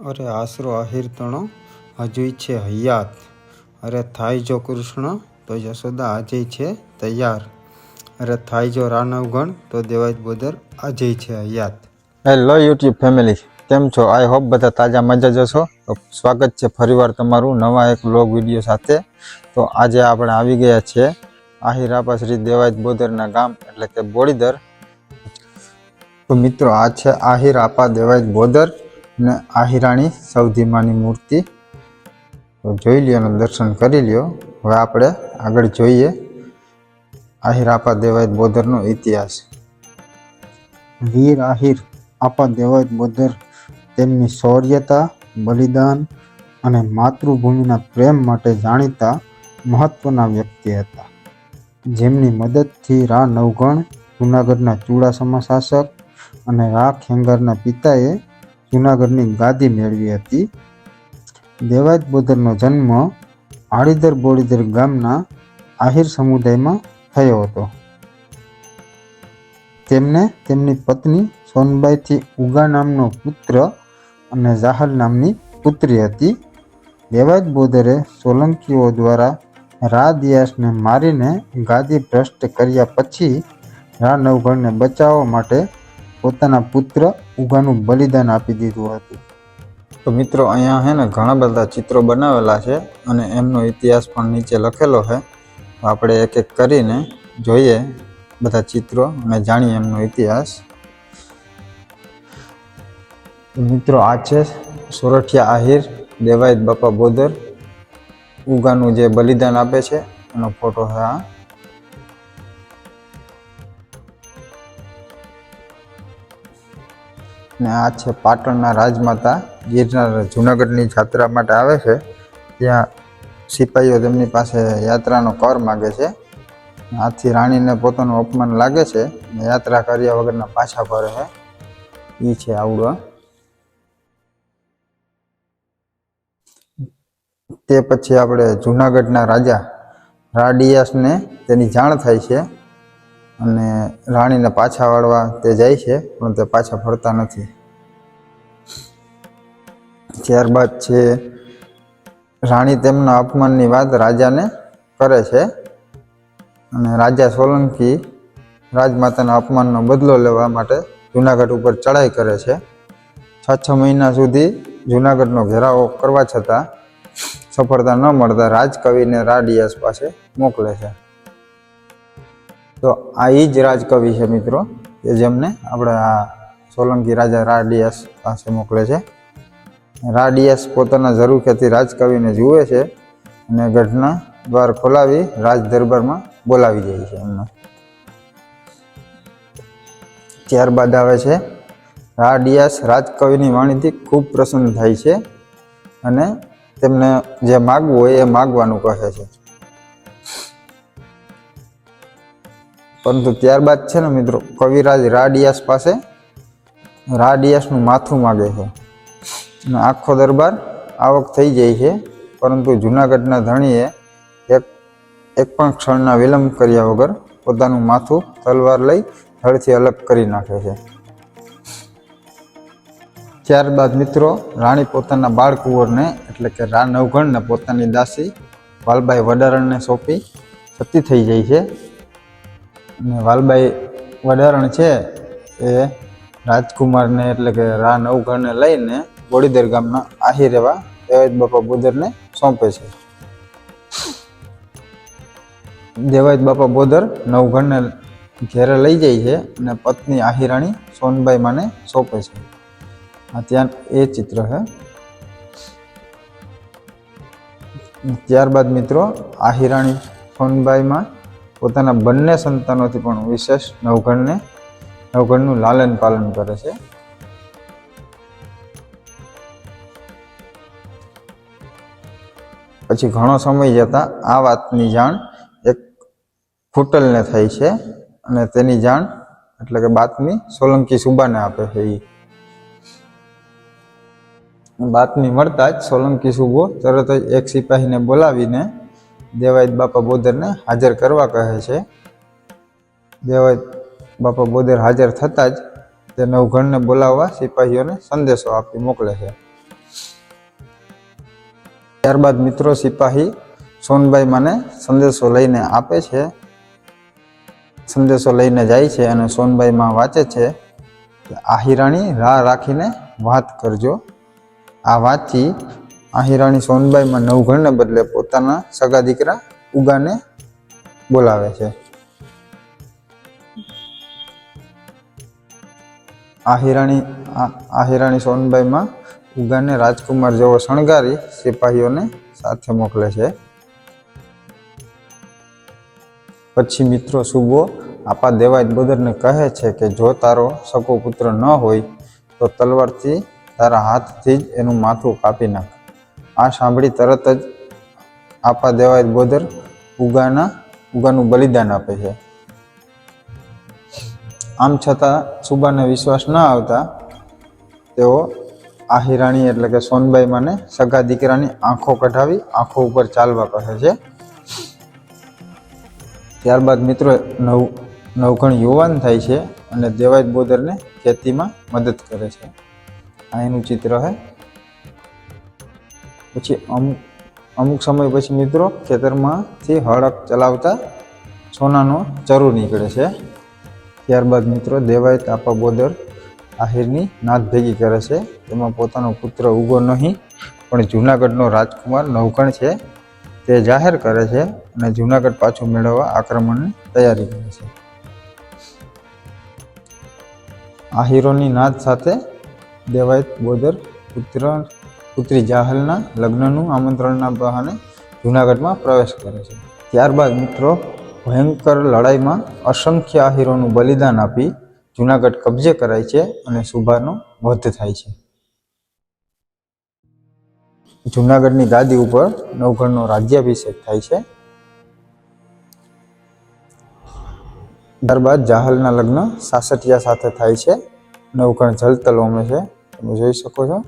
અરે આશરો આહિર તણો હજુય છે હયાત. અરે થાય જો કૃષ્ણ, તો યશોદા આજે છે તૈયાર. અરે થાય જો રાનવગણ, તો દેવાજ બોદર આજે છે હયાત. હેલો યુટ્યુબ ફેમિલી કેમ છો? આઈ હોપ બધા તાજા મજા જશો તો સ્વાગત છે ફરીવાર તમારું નવા એક બ્લોગ વીડિયો સાથે. તો આજે આપણે આવી ગયા છીએ આહિરાપા શ્રી દેવાજ બોદરના ગામ, એટલે કે બોડીદર. તો મિત્રો, આ છે આહિર આપા દેવાયત બોદર. ને આહિરાણી સૌધીમાની મૂર્તિ. જોઈ લ્યો અને દર્શન કરી લ્યો. હવે આપણે આગળ જોઈએ આહિર આપા દેવાયત બોદરનો ઇતિહાસ. વીર આહિર આપા દેવાય બોદર તેમની શૌર્યતા, બલિદાન અને માતૃભૂમિના પ્રેમ માટે જાણીતા મહત્વના વ્યક્તિ હતા. જેમની મદદથી રા નવગણ જૂનાગઢના ચુડાસમા શાસક અને રા ખેંગારના પિતાએ જૂનાગઢની ગાદી મેળવી હતી. દેવાયત બોધરનો જન્મ આડીદર બોડીદર ગામના આહિર સમુદાયમાં થયો હતો. તેમને તેમની પત્ની સોનબાઈથી ઉગા નામનો પુત્ર અને જાહલ નામની પુત્રી હતી. દેવાજ બોદરે સોલંકીઓ દ્વારા રા દિયાસને મારીને ગાદી ભ્રષ્ટ કર્યા પછી રા નવગણને બચાવવા માટે પોતાના પુત્ર ઉગાનું બલિદાન આપી દીધું હતું. તો મિત્રો, અહીંયા છે ને ઘણા બધા ચિત્રો બનાવેલા છે અને એમનો ઇતિહાસ પણ નીચે લખેલો છે. આપણે એક એક કરીને જોઈએ બધા ચિત્રો અને જાણીએ એમનો ઇતિહાસ. મિત્રો, આ છે સોરઠિયા આહિર, દેવાયત બાપા બોદર. ઉગાનું જે બલિદાન આપે છે, એનો ફોટો છે આ. ને આ છે પાટણના રાજમાતા. ગિરનાર જુનાગઢની જાત્રા માટે આવે છે. ત્યાં સિપાહીઓ તેમની પાસે યાત્રાનો કર માગે છે. આથી રાણીને પોતાનું અપમાન લાગે છે ને યાત્રા કર્યા વગરના પાછા ફરે છે. એ છે આવડો. તે પછી આપણે જુનાગઢના રાજા રાડિયાસને તેની જાણ થાય છે. અને રાણીને પાછા વાળવા તે જાય છે, પણ તે પાછા ફરતા નથી. ત્યારબાદ છે, રાણી તેમના અપમાનની વાત રાજાને કરે છે અને રાજા સોલંકી રાજમાતાના અપમાનનો બદલો લેવા માટે જુનાગઢ ઉપર ચડાઈ કરે છે. છ છ મહિના સુધી જુનાગઢનો ઘેરાવો કરવા છતાં સફળતા ન મળતા રાજકવિને રાડિયાસ પાસે મોકલે છે. તો આ એ જ રાજકવિ છે મિત્રો કે જેમને આપણે આ સોલંકી રાજા રાડિયાસ પાસે મોકલે છે. રાડિયાસ પોતાના ઝરૂખેથી રાજકવિને જુએ છે અને ગઢના દ્વાર ખોલાવી રાજ દરબારમાં બોલાવી જાય છે એમને. ત્યારબાદ આવે છે, રાડિયાસ રાજકવિની વાણીથી ખૂબ પ્રસન્ન થાય છે અને તેમને જે માગવું હોય એ માગવાનું કહે છે. પરંતુ ત્યારબાદ છે ને મિત્રો, કવિરાજ રાડિયાસ પાસે રાડિયાસનું માથું માગે છે. અને આખો દરબાર આવક થઈ જાય છે, પરંતુ જુનાગઢના ધણીએ એક એક પણ ક્ષણના વિલંબ કર્યા વગર પોતાનું માથું તલવાર લઈ ધડથી અલગ કરી નાખે છે. ત્યારબાદ મિત્રો, રાણી પોતાના બાળકુંવરને એટલે કે રા નવઘણને પોતાની દાસી વાલબાઈ વડારણને સોંપી સતી થઈ જાય છે. અને વાલબાઈ વડારણ છે, એ રાજકુમારને એટલે કે રા નવઘણને લઈને બોડીદર ગામના આહિર એવા દેવાજ બાપા બોદરને સોંપે છે. દેવાજ બાપા બોદર નવઘણને ઘેરે લઈ જાય છે અને પત્ની આહિરાણી સોનબાઈ માને સોંપે છે. આ ત્યાં એ ચિત્ર છે ત્યારબાદ મિત્રો આહિરાણી સોનબાઈમાં પોતાના બંને સંતાનોથી પણ વિશેષ નવઘણને, નવઘણનું લાલન પાલન કરે છે. પછી ઘણો સમય જતાં આ વાતની જાણ એક ફૂટલને થાય છે અને તેની જાણ એટલે કે બાતમી સોલંકી સુબાને આપે છે એ બાતમી મળતા જ સોલંકી સુબો તરત જ એક સિપાહીને બોલાવીને દેવાયત બાપા બોદરને હાજર કરવા કહે છે. દેવાયત બાપા બોદર હાજર થતાં જ તે નવઘણને બોલાવવા સિપાહીઓને સંદેશો આપી મોકલે છે. ત્યારબાદ મિત્રો સિપાહી સોનભાઈ મને સંદેશો લઈને આપે છે. સંદેશો લઈને જાય છે અને સોનબાઈ માં વાંચે છે કે, આહિરાણી, રાહ રાખીને વાત કરજો. આ વાંચી આહિરાણી સોનબાઈમાં નવઘણને બદલે પોતાના સગા દીકરા ઉગાને બોલાવે છે. આહિરાણી આહિરાણી સોનબાઈમાં ઉગાને રાજકુમાર જેવો શણગારી સિપાહીઓને સાથે મોકલે છે. પછી મિત્રો સુબો આપા દેવાય બોદરને કહે છે કે જો તારો સકો પુત્ર ન હોય તો તલવારથી તારા હાથથી જ એનું માથું કાપી નાખ. આ સાંભળી તરત જ આપા દેવાય બોદર ઉગાના, ઉગાનું બલિદાન આપે છે. આમ છતાં સુબાને વિશ્વાસ ન આવતા તેઓ આહિરાણી એટલે કે સોનબાઈ માને સગા દીકરાની આંખો કઢાવી આંખો ઉપર ચાલવા કહે છે. ત્યારબાદ મિત્રો, નવ નવઘણ યુવાન થાય છે અને દેવાય બોદરને ખેતીમાં મદદ કરે છે. આ એનું ચિત્ર છે પછી અમુક અમુક સમય પછી મિત્રો ખેતરમાંથી હળક ચલાવતા સોનાનો ચરુ નીકળે છે. ત્યારબાદ મિત્રો દેવાય તાપા બોદર આહિરની નાદ ભેગી કરે છે. તેમાં પોતાનો પુત્ર ઉગો નહીં, પણ જૂનાગઢનો રાજકુમાર નવકણ છે. તે જાહેર કરે છે અને જૂનાગઢ પાછું મેળવવા આક્રમણની તૈયારી કરે છે. આહિરોની નાદ સાથે દેવાયત બોદર પુત્ર પુત્રી જાહલના લગ્નનું આમંત્રણના બહાને જૂનાગઢમાં પ્રવેશ કરે છે. ત્યારબાદ મિત્રો, ભયંકર લડાઈમાં અસંખ્ય આહીરોનું બલિદાન આપી જૂનાગઢ કબજે કરાય છે અને સુભાનો વધ થાય છે. જૂનાગઢની ગાદી ઉપર નવગણનો રાજ્યાભિષેક થાય છે. ત્યારબાદ જાહલના લગ્ન સાસટિયા સાથે થાય છે. નવગણ જલતલ હોમે છે. તમે જોઈ શકો છો.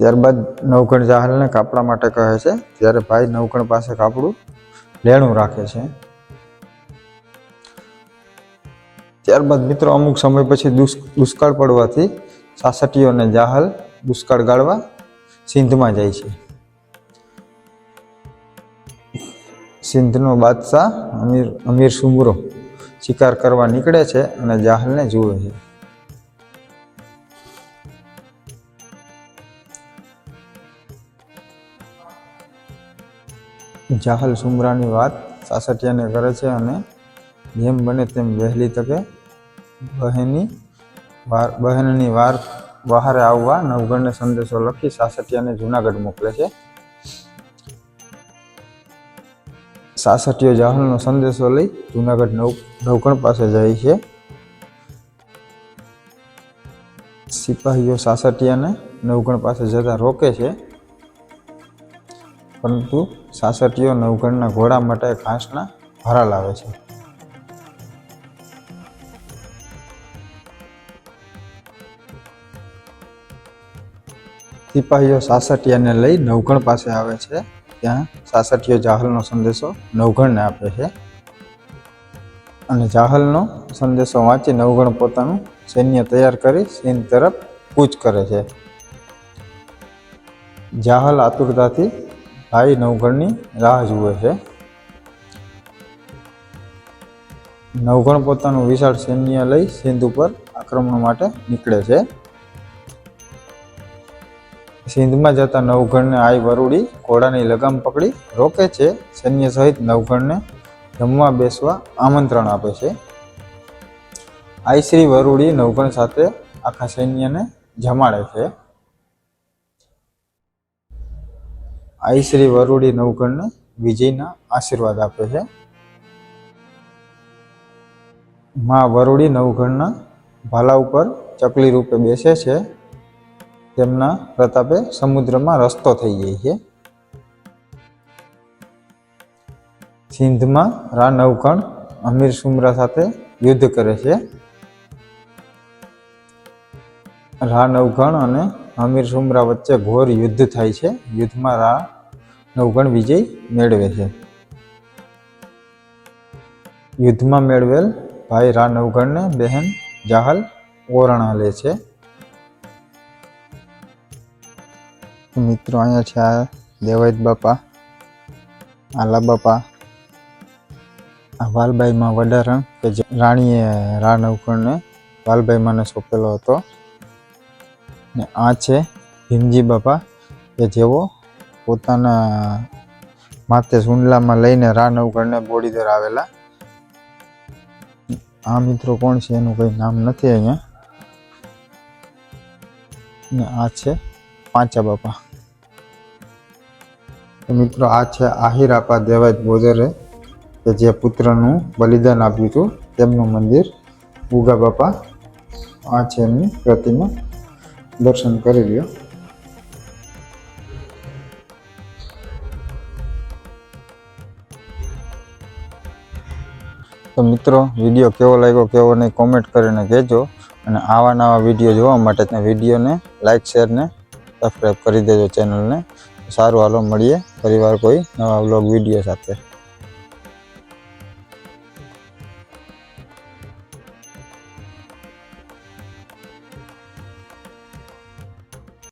ત્યારબાદ નવગણ જાહલને કાપડા માટે કહે છે ત્યારે ભાઈ નવગણ પાસે કાપડું લેણું રાખે છે. ત્યારબાદ મિત્રો અમુક સમય પછી દુષ- દુષ્કાળ પડવાથી સાસટીઓ અને જાહલ દુષ્કાળ ગાળવા સિંધમાં જાય છે. સિંધનો બાદશાહ અમીર અમીર સુમરો શિકાર કરવા નીકળે છે અને જાહલને જુએ છે. જાહલ સુમરાની વાત સાસટિયાને કરે છે અને જેમ બને તેમ વહેલી તકે બહેની વાર બહેનની વાર બહારે આવવા નવગણને સંદેશો લખી સાસટિયાને જુનાગઢ મોકલે છે. સાસઠિયો જાહલનો સંદેશો લઈ જુનાગઢ નવ નવગણ પાસે જાય છે. સિપાહીઓ સાસટિયાને નવગણ પાસે જતા રોકે છે. પરંતુ સાસટીઓ નવગણના ઘોડા માટે ઘાસના ભરા લાવે છે. સિપાહીઓ સાસટીયાને લઈ નવગણ પાસે આવે છે. ત્યાં સાસટીઓ જાહલનો સંદેશો નવગણને આપે છે. અને જાહલનો સંદેશો વાંચી નવગણ પોતાનું સૈન્ય તૈયાર કરી સિંધ તરફ કૂચ કરે છે. જાહલ આતુરતાથી ભાઈ નવઘણની રાહ જુએ છે. નવઘણ પોતાનું વિશાળ સૈન્ય લઈ સિંધ ઉપર આક્રમણ માટે નીકળે છે. સિંધમાં જતા નવઘણને આઈ વરુડી ઘોડાની લગામ પકડી રોકે છે. સૈન્ય સહિત નવઘણને જમવા બેસવા આમંત્રણ આપે છે. આઈ શ્રી વરુડી નવઘણ સાથે આખા સૈન્યને જમાડે છે. આઈ શ્રી વરુડી નવગણને વિજયના આશીર્વાદ આપે છે. માં વરુડી નવગણના ભાલા ઉપર ચકલી રૂપે બેસે છે. તેમના પ્રતાપે સમુદ્રમાં રસ્તો થઈ જાય છે. સિંધમાં રા નવકણ અમીર સુમરા સાથે યુદ્ધ કરે છે. રા નવગણ અને અમીર સુમરા વચ્ચે ઘોર યુદ્ધ થાય છે. યુદ્ધમાં રા નવગણ વિજય મેળવે છે. યુદ્ધમાં મેળવેલ ભાઈ રા નવગણને બહેન જાહલ ઓરણા લે છે. મિત્રો અહીંયા છે આ દેવાયત બાપા, આલા બાપા, આ વાલબાઈમાં વડારણ કે જે રાણીએ રા નવગણને વાલબાઈમાંને સોંપેલો હતો. ને આ છે ભીમજી બાપા, કે જેઓ પોતાના માથે સુંડલામાં લઈને રા બોડી બોડીદર આવેલા આ મિત્રો કોણ છે? એનું કંઈ નામ નથી અહીંયા. ને આ છે પાંચા બાપા. મિત્રો આ છે આહિરાપા દેવાજ બોદરે કે જે પુત્રનું બલિદાન આપ્યું હતું. તેમનું મંદિર ઉગા બાપા. આ છે એમની પ્રતિમા. દર્શન કરી લ્યો. તો મિત્રો, વીડિયો કેવો લાગ્યો, કેવો નહીં કોમેન્ટ કરીને કહેજો. અને આવા નવા વીડિયો જોવા માટે વિડીયોને લાઇક શેરને સબસ્ક્રાઈબ કરી દેજો ચેનલને સારું, હાલો, મળીએ. ફરીવાર કોઈ નવા વ્લોગ વીડિયો સાથે.